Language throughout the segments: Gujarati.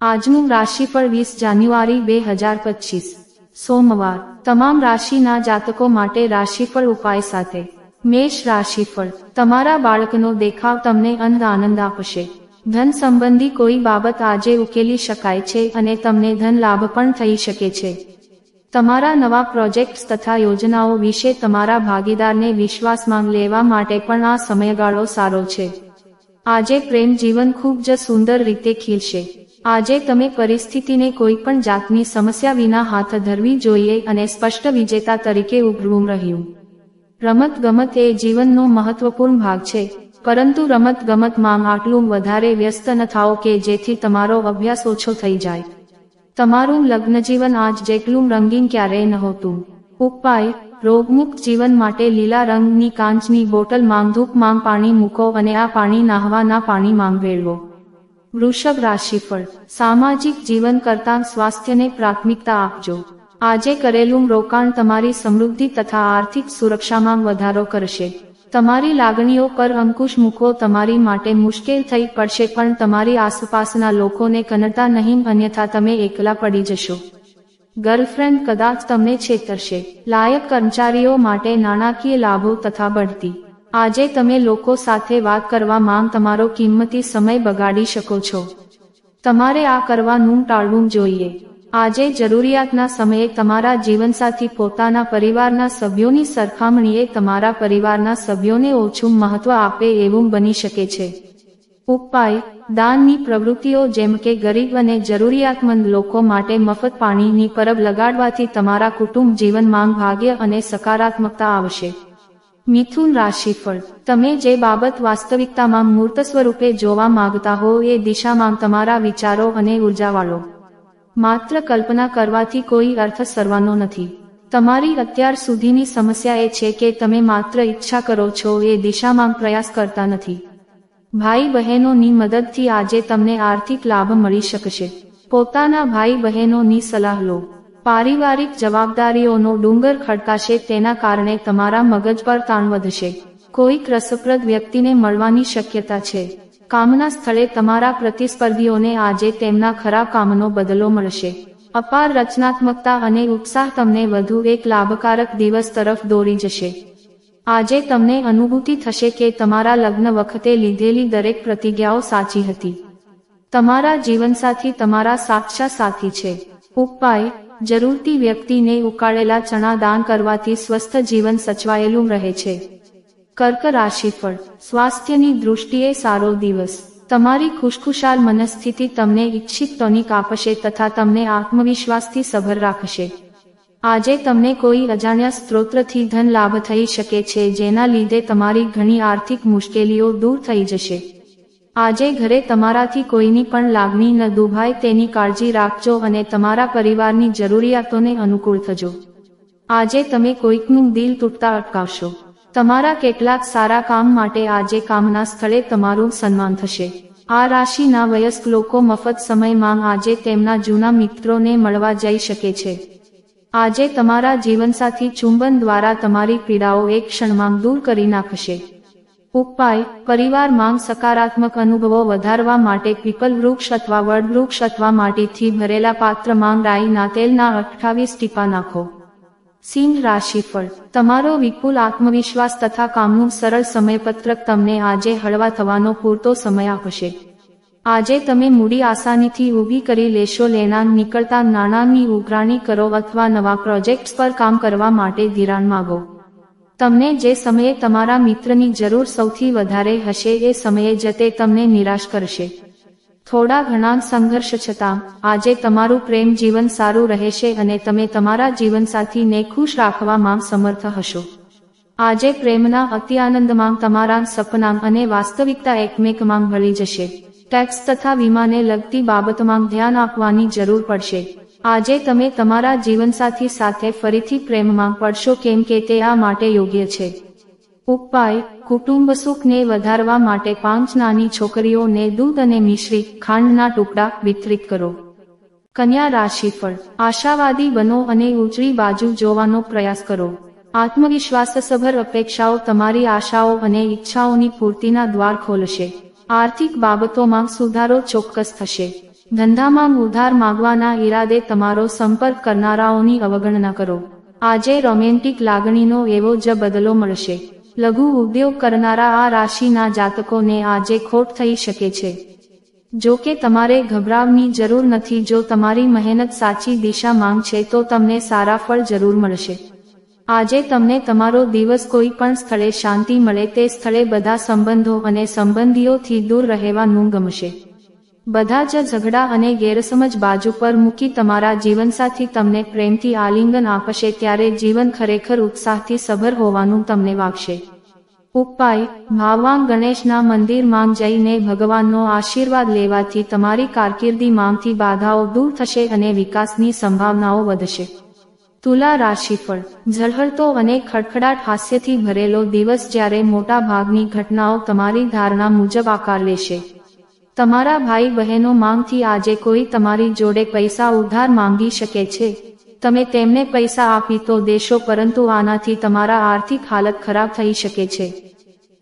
આજનું રાશિફળ વીસ જાન્યુઆરી બે હજાર પચીસ. સોમવાર, તમામ રાશિના જાતકો માટે રાશિફળ ઉપાય સાથે. મેષ રાશિફળ, તમારા બાળકનો દેખાવ તમને અંધ આનંદ આપશે. ધન સંબંધી કોઈ બાબત આજે ઉકેલી શકાય છે અને તમને ધન લાભ પણ થઈ શકે છે. તમારા નવા પ્રોજેક્ટ્સ તથા યોજનાઓ વિશે તમારા ભાગીદારને વિશ્વાસમાં લેવા માટે પણ આ સમયગાળો સારો છે. આજે પ્રેમ જીવન ખૂબ જ સુંદર રીતે ખીલશે. આજે તમે પરિસ્થિતિને કોઈ પણ જાતની સમસ્યા વિના હાથ ધરવી જોઈએ અને સ્પષ્ટ વિજેતા તરીકે ઉભરવું રહ્યું. રમત ગમત એ જીવનનો મહત્વપૂર્ણ ભાગ છે, પરંતુ રમત ગમતમાં આટલું વધારે વ્યસ્ત ન થાઓ કે જેથી તમારો અભ્યાસ ઓછો થઈ જાય. તમારું લગ્નજીવન આજ જેટલું રંગીન ક્યારેય નહોતું ઉપાય, રોગમુક્ત જીવન માટે લીલા રંગની કાંચની બોટલ માંગ ધૂપ માંગ પાણી મૂકો અને આ પાણી નાહવાના પાણી માંગ વેળવો વૃષભ રાશિફળ. સામાજિક જીવન કરતાં સ્વાસ્થ્યને પ્રાથમિકતા આપજો. આજે કરેલું રોકાણ તમારી સમૃદ્ધિ તથા આર્થિક સુરક્ષામાં વધારો કરશે. તમારી લાગણીઓ પર અંકુશ મૂકવો તમારી માટે મુશ્કેલ થઈ પડશે પણ તમારી આસપાસના લોકોને કનડતા નહીં અન્યથા તમે એકલા પડી જશો. ગર્લફ્રેન્ડ કદાચ તમને છેતરશે. લાયક કર્મચારીઓ માટે નાણાકીય લાભો તથા બઢતી આજે તમે લોકો સાથે વાત કરવા માંગ તમારો કિંમતી સમય બગાડી શકો છો. તમારે આ કરવાનું ટાળવું જોઈએ. આજે જરૂરિયાતના સમયે તમારા જીવનસાથી પોતાના પરિવારના સભ્યોની સરખામણીએ તમારા પરિવારના સભ્યોને ઓછું મહત્વ આપે એવું બની શકે છે. ઉપાય, દાનની પ્રવૃત્તિઓ જેમ કે ગરીબ અને જરૂરિયાતમંદ લોકો માટે મફત પાણીની પરબ લગાડવાથી તમારા કુટુંબ જીવનમાં ભાગ્ય અને સકારાત્મકતા આવશે. મિથુન રાશિફળ. તમે જે બાબત વાસ્તવિકતામાં મૂર્ત સ્વરૂપે જોવા માંગતા હો એ દિશામાં તમારા વિચારો અને ઊર્જા વાળો માત્ર કલ્પના કરવાથી કોઈ અર્થ સરવાનો નથી. તમારી અત્યાર સુધીની સમસ્યા એ છે કે તમે માત્ર ઈચ્છા કરો છો એ દિશામાં પ્રયાસ કરતા નથી. ભાઈ બહેનોની મદદથી આજે તમને આર્થિક લાભ મળી શકશે. પોતાના ભાઈ બહેનોની સલાહ લો. પારિવારિક જવાબદારીઓનો ડુંગર ખડકાશે તેના કારણે તમારા મગજ પર તાણ વધશે. કોઈક રસપ્રદ વ્યક્તિને મળવાની શક્યતા છે. કામના સ્થળે તમારા પ્રતિસ્પર્ધીઓને આજે તેમના ખરાબ કામનો બદલો મળશે. અપાર રચનાત્મકતા અને ઉત્સાહ તમને વધુ એક લાભકારક દિવસ તરફ દોરી જશે. આજે તમને અનુભૂતિ થશે કે તમારા લગ્ન વખતે લીધેલી દરેક પ્રતિજ્ઞાઓ સાચી હતી. તમારા જીવનસાથી તમારા સાક્ષા સાથી છે. ઉપાય જરૂરતી વ્યક્તિને ઉકાળેલા ચણા દાન કરવાથી સ્વસ્થ જીવન સચવાયેલું રહે છે. કર્ક રાશિફળ સ્વાસ્થ્યની દૃષ્ટિએ સારો દિવસ. તમારી ખુશખુશાલ મનસ્થિતિ તમને ઈચ્છિત ટોનિક આપશે તથા તમને આત્મવિશ્વાસથી સભર રાખશે. આજે તમને કોઈ અજાણ્યા સ્ત્રોતથી ધન લાભ થઈ શકે છે જેના લીધે તમારી ઘણી આર્થિક મુશ્કેલીઓ દૂર થઈ જશે. આજે ઘરે તમારાથી કોઈની પણ લાગણી ન દુભાય તેની કાળજી રાખજો અને તમારા પરિવારની જરૂરિયાતોને અનુકૂળ થજો. આજે તમે કોઈકનું દિલ તૂટતા અટકાવશો. તમારા કેટલાક સારા કામ માટે આજે કામના સ્થળે તમારું સન્માન થશે. આ રાશિના વયસ્ક લોકો મફત સમયમાં આજે તેમના જૂના મિત્રોને મળવા જઈ શકે છે. આજે તમારા જીવનસાથી ચુંબન દ્વારા તમારી પીડાઓ એક ક્ષણમાં દૂર કરી નાખશે. ઉપાય, પરિવાર માંગ સકારાત્મક અનુભવો વધારવા માટે પીપલ વૃક્ષ અથવા વડ વૃક્ષ અથવા માટીથી ભરેલા પાત્ર માંગ રાઈના તેલના અઠ્ઠાવીસ ટીપા નાખો. સિંહ રાશિફળ. તમારો વિપુલ આત્મવિશ્વાસ તથા કામનું સરળ સમયપત્રક તમને આજે હળવા થવાનો પૂરતો સમય આપશે. આજે તમે મૂડી આસાનીથી ઊભી કરી લેશો લેના નીકળતા નાણાંની ઉઘરાણી કરો અથવા નવા પ્રોજેક્ટ્સ પર કામ કરવા માટે ધિરાણ માગો. તમને જે સમયે તમારા મિત્રની જરૂર સૌથી વધારે હશે એ સમયે જ તે તમને નિરાશ કરશે. થોડા ઘણા સંઘર્ષ છતાં, આજે તમારું પ્રેમ જીવન સારું રહેશે અને તમે તમારા જીવનસાથીને ખુશ રાખવામાં સમર્થ હશો. આજે પ્રેમના અતિ આનંદમાં તમારા સપના અને વાસ્તવિકતા એકમેકમાં ભળી જશે. ટેક્સ તથા વીમાને લગતી બાબતમાં ધ્યાન આપવાની જરૂર પડશે. આજે તમે તમારા જીવનસાથી સાથે ફરીથી પ્રેમમાં પડશો કેમ કે તે આ માટે યોગ્ય છે. ઉપાય, કુટુંબ સુખને વધારવા માટે પાંચ નાની છોકરીઓને દૂધ અને મિશ્રિત ખાંડના ટુકડા વિતરિત કરો. કન્યા રાશિફળ. આશાવાદી બનો અને ઉજળી બાજુ જોવાનો પ્રયાસ કરો. આત્મવિશ્વાસસભર અપેક્ષાઓ તમારી આશાઓ અને ઈચ્છાઓની પૂર્તિના દ્વાર ખોલશે. આર્થિક બાબતોમાં સુધારો ચોક્કસ થશે. ધંધામાં ઉધાર માગવાના ઈરાદે તમારો સંપર્ક કરનારાઓની અવગણના કરો. આજે રોમેન્ટિક લાગણીનો એવો જ બદલો મળશે. લઘુ ઉદ્યોગ કરનારા આ રાશિના જાતકોને આજે ખોટ થઈ શકે છે. જો કે તમારે ગભરાવની જરૂર નથી, જો તમારી મહેનત સાચી દિશા માંગ છે, તો તમને સારા ફળ જરૂર મળશે. આજે તમને તમારો દિવસ કોઈ પણ સ્થળે શાંતિ મળે, તે સ્થળે બધા સંબંધો અને સંબંધીઓથી દૂર રહેવાનું ગમશે. બધા જ ઝઘડા અને ગેરસમજ બાજુ પર મૂકી તમારા જીવનસાથી તમને પ્રેમથી આલિંગન આપશે ત્યારે જીવન ખરેખર ઉત્સાહથી સભર હોવાનું તમને વાગશે. ઉપાય ભાવવાન ગણેશના મંદિરમાં જઈને ભગવાનનો આશીર્વાદ લેવાથી તમારી કારકિર્દી માંગથી બાધાઓ દૂર થશે અને વિકાસની સંભાવનાઓ વધશે. તુલા રાશિફળ, ઝળહળતો અને ખડખડાટ હાસ્યથી ભરેલો દિવસ જ્યારે મોટા ભાગની ઘટનાઓ તમારી ધારણા મુજબ આકાર લેશે. તમારા ભાઈ બહેનો માંગથી આજે કોઈ તમારી જોડે પૈસા ઉધાર માંગી શકે છે. તમે તેમને પૈસા આપી તો દેશો, પરંતુ આનાથી તમારા આર્થિક હાલત ખરાબ થઈ શકે છે.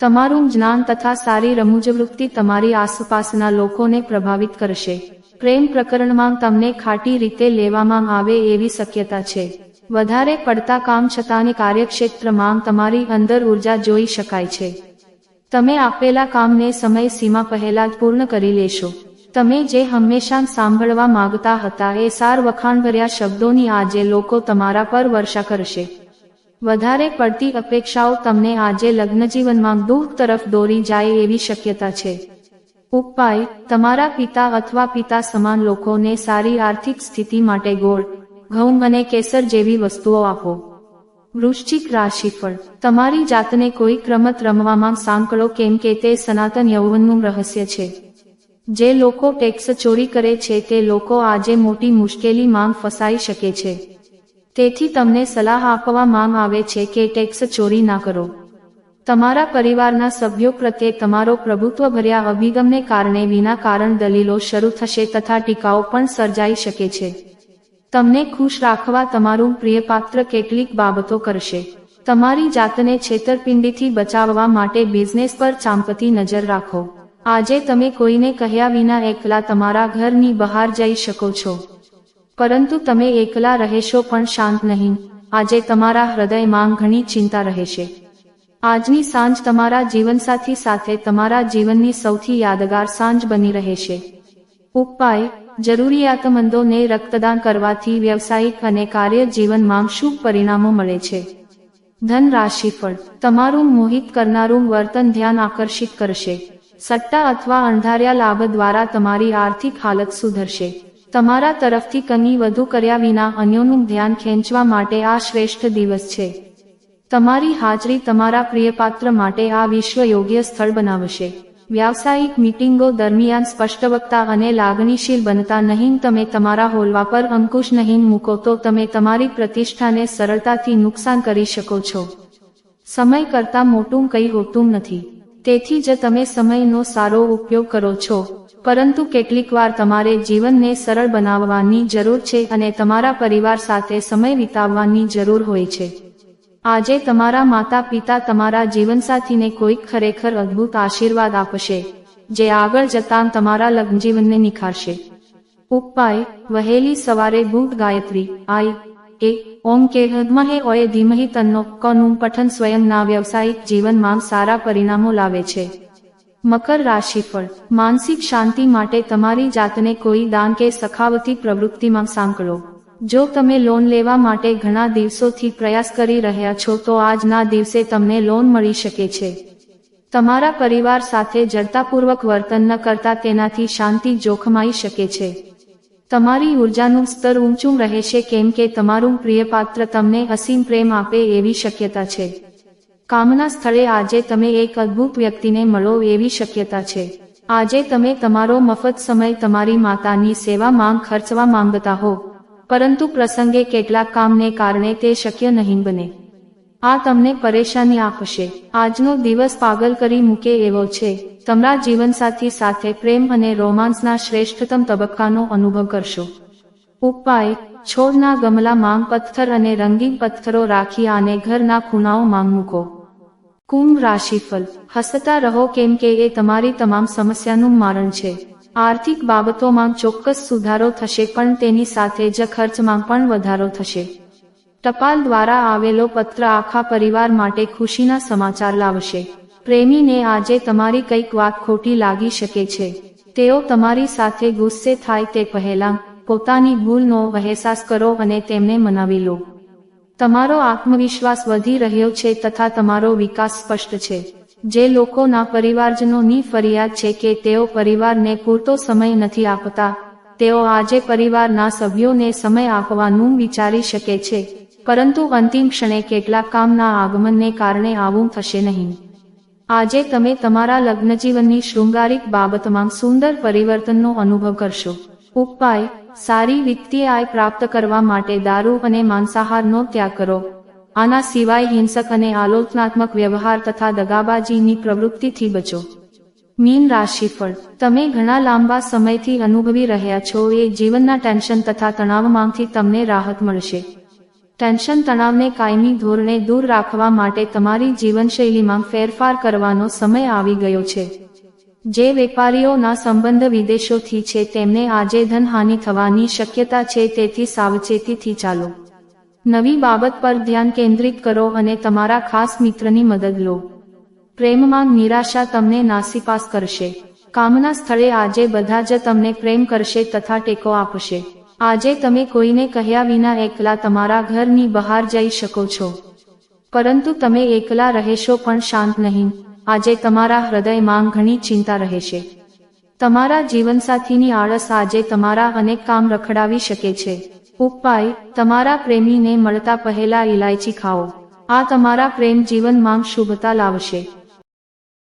તમારું જ્ઞાન તથા સારી રમૂજવૃત્તિ તમારી આસપાસના લોકોને પ્રભાવિત કરશે. પ્રેમ પ્રકરણમાં તમને ખાટી રીતે લેવામાં આવે એવી શક્યતા છે. વધારે પડતા કામ છતાંની કાર્યક્ષેત્રમાં તમારી અંદર ઊર્જા જોઈ શકાય છે. તમે આપેલા કામને સમય સીમા પહેલા જ પૂર્ણ કરી લેશો. તમે જે હંમેશા સાંભળવા માંગતા હતા એ સાર વખાણભર્યા શબ્દોની આજે લોકો તમારા પર વર્ષા કરશે. વધારે પડતી અપેક્ષાઓ તમને આજે લગ્નજીવનમાં દુઃખ તરફ દોરી જાય એવી શક્યતા છે. ઉપાય, તમારા પિતા અથવા પિતા સમાન લોકોને સારી આર્થિક સ્થિતિ માટે ગોળ, ઘઉં અને કેસર જેવી વસ્તુઓ આપો. વૃશ્ચિક રાશિફળ. તમારી જાતને કોઈ રમત રમવામાં સાંકળો કેમ કે તે સનાતન યૌવનનું રહસ્ય છે. જે લોકો ટેક્સ ચોરી કરે છે તે લોકો આજે મોટી મુશ્કેલી માંગ ફસાઈ શકે છે. તેથી તમને સલાહ આપવા માંગ આવે છે કે ટેક્સ ચોરી ના કરો. તમારા પરિવારના સભ્યો પ્રત્યે તમારો પ્રભુત્વભર્યા અભિગમને કારણે વિના કારણ દલીલો શરૂ થશે તથા ટીકાઓ પણ સર્જાઈ શકે છે. તમને ખુશ રાખવા તમારું પ્રિય પાત્ર કેટલીક બાબતો કરશે. તમારી જાતને છેતરપિંડીથી બચાવવા માટે બિઝનેસ પર ચાંપતી નજર રાખો. આજે તમે કોઈને કહ્યા વિના એકલા તમારા ઘરની બહાર જઈ શકો છો. પરંતુ તમે એકલા રહેશો પણ શાંત નહીં. આજે તમારા હૃદયમાં ઘણી ચિંતા રહેશે. આજની સાંજ તમારા જીવનસાથી સાથે તમારા જીવનની સૌથી યાદગાર સાંજ બની રહેશે. ઉપાય જરૂરિયાતમંદોને રક્તદાન કરવાથી વ્યવસાયિક અને કાર્ય જીવનમાં શુભ પરિણામો મળે છે. ધન રાશિફળ તમારું મોહિત કરનારું વર્તન ધ્યાન આકર્ષિત કરશે. સટ્ટા અથવા અંધાર્યા લાભ દ્વારા તમારી આર્થિક હાલત સુધરશે. તમારા તરફથી કની વધુ કર્યા વિના અન્યોનું ધ્યાન ખેંચવા માટે આ શ્રેષ્ઠ દિવસ છે. તમારી હાજરી તમારા પ્રિયપાત્ર માટે આ વિશ્વ યોગ્ય સ્થળ બનાવશે. વ્યાવસાયિક મિટિંગો દરમિયાન સ્પષ્ટવક્તા અને લાગણીશીલ બનતા નહીં, તમે તમારા હોલવા પર અંકુશ નહીં મૂકો તો તમે તમારી પ્રતિષ્ઠાને સરળતાથી નુકસાન કરી શકો છો. સમય કરતાં મોટું કંઈ હોતું નથી. તેથી જ તમે સમયનો સારો ઉપયોગ કરો છો. પરંતુ કેટલીકવાર તમારે જીવનને સરળ બનાવવાની જરૂર છે અને તમારા પરિવાર સાથે સમય વિતાવવાની જરૂર હોય છે. આજે તમારા માતા પિતા તમારા જીવનસાથીને કોઈક ખરેખર અદ્ભુત આશીર્વાદ આપશે, જે આગળ જતાં તમારા લગ્નજીવનને નિખારશે. ઉપાય, વહેલી સવારે ભૂત ગાયત્રી, આઈ, એ, ઓમ કે હદમહે ઓએ ધીમહી તન્નો કનું પઠન સ્વયંના વ્યવસાયિક જીવનમાં સારા પરિણામો લાવે છે. મકર રાશિફળ માનસિક શાંતિ માટે તમારી જાતને કોઈ દાન કે સખાવતી પ્રવૃત્તિમાં સાંકળો. જો તમે લોન લેવા માટે ઘણા દિવસોથી પ્રયાસ કરી રહ્યા છો, તો આજના દિવસે તમને લોન મળી શકે છે. તમારા પરિવાર સાથે જડતાપૂર્વક વર્તન ન કરતા તેનાથી શાંતિ જોખમાઈ શકે છે. તમારી ઉર્જાનું સ્તર ઊંચું રહેશે કેમ કે તમારું પ્રિયપાત્ર તમને અસીમ પ્રેમ આપે એવી શક્યતા છે. કામના સ્થળે આજે તમે એક અદ્ભુત વ્યક્તિને મળો એવી શક્યતા છે. આજે તમે તમારો મફત સમય તમારી માતાની સેવા માંગ ખર્ચવા માંગતા હો. પરંતુ પ્રસંગે કેટલાક કામને કારણે તે શક્ય નહીં બને. આ તમને પરેશાની આપશે. આજનો દિવસ પાગલ કરી મૂકે એવો છે. તમારા જીવનસાથી સાથે પ્રેમ અને રોમાન્સના શ્રેષ્ઠતમ તબક્કાનો અનુભવ કરશો. ઉપાય, છોડના ગમલા માંગ પથ્થર અને રંગીન પથ્થરો રાખી આને ઘરના ખૂણાઓ માંગ મૂકો. કુંભ રાશિફળ. હસતા રહો કેમ કે એ તમારી તમામ સમસ્યાનું મારણ છે. આર્થિક બાબતોમાં ચોક્કસ સુધારો થશે પણ તેની સાથે જ ખર્ચમાં પણ વધારો થશે. ટપાલ દ્વારા આવેલો પત્ર આખા પરિવાર માટે ખુશીના સમાચાર લાવશે. પ્રેમીને આજે તમારી કંઈક વાત ખોટી લાગી શકે છે. તેઓ તમારી સાથે ગુસ્સે થાય તે પહેલા પોતાની ભૂલનો અહેસાસ કરો અને તેમને મનાવી લો. તમારો આત્મવિશ્વાસ વધી રહ્યો છે તથા તમારો વિકાસ સ્પષ્ટ છે. જે લોકોના પરિવારજનોની ફરિયાદ છે કે તેઓ પરિવારને પૂરતો સમય નથી આપતા, તેઓ આજે પરિવારના સભ્યોને સમય આપવાનું વિચારી શકે છે, પરંતુ અંતિમ ક્ષણે કેટલાક કામના આગમનને કારણે આવું થશે નહીં. આજે તમે તમારા લગ્નજીવનની શૃંગારિક બાબતમાં સુંદર પરિવર્તનનો અનુભવ કરશો. ઉપાય, સારી વિત્તીય આય પ્રાપ્ત કરવા માટે દારૂ અને માંસાહારનો ત્યાગ કરો. આના સિવાય હિંસક અને આલોચનાત્મક વ્યવહાર તથા દગાબાજીની પ્રવૃત્તિથી બચો. મીન રાશિફળ. તમે ઘણા લાંબા સમયથી અનુભવી રહ્યા છો, એ જીવનના ટેન્શન તથા તણાવમાંથી તમને રાહત મળશે. ટેન્શન તણાવને કાયમી ધોરણે દૂર રાખવા માટે તમારી જીવનશૈલીમાં ફેરફાર કરવાનો સમય આવી ગયો છે. જે વેપારીઓના સંબંધ વિદેશોથી છે, તેમને આજે ધનહાનિ થવાની શક્યતા છે, તેથી સાવચેતીથી ચાલો. નવી બાબત પર ધ્યાન કેન્દ્રિત કરો અને તમારા ખાસ મિત્રની મદદ લો. પ્રેમમાં નિરાશા તમને નાસીપાસ કરશે. કામના સ્થળે આજે બધા જ તમને પ્રેમ કરશે તથા ટેકો આપશે. આજે તમે કોઈને કહ્યા વિના એકલા તમારા ઘરની બહાર જઈ શકો છો. પરંતુ તમે એકલા રહેશો પણ શાંત નહીં. આજે તમારા હૃદયમાં ઘણી ચિંતા રહેશે. તમારા જીવનસાથીની આળસ આજે તમારા અનેક કામ રખડાવી શકે છે. ઉપાય તમારા પ્રેમીને મળતા પહેલા ઇલાયચી ખાઓ. આ તમારા પ્રેમ જીવનમાં શુભતા લાવશે.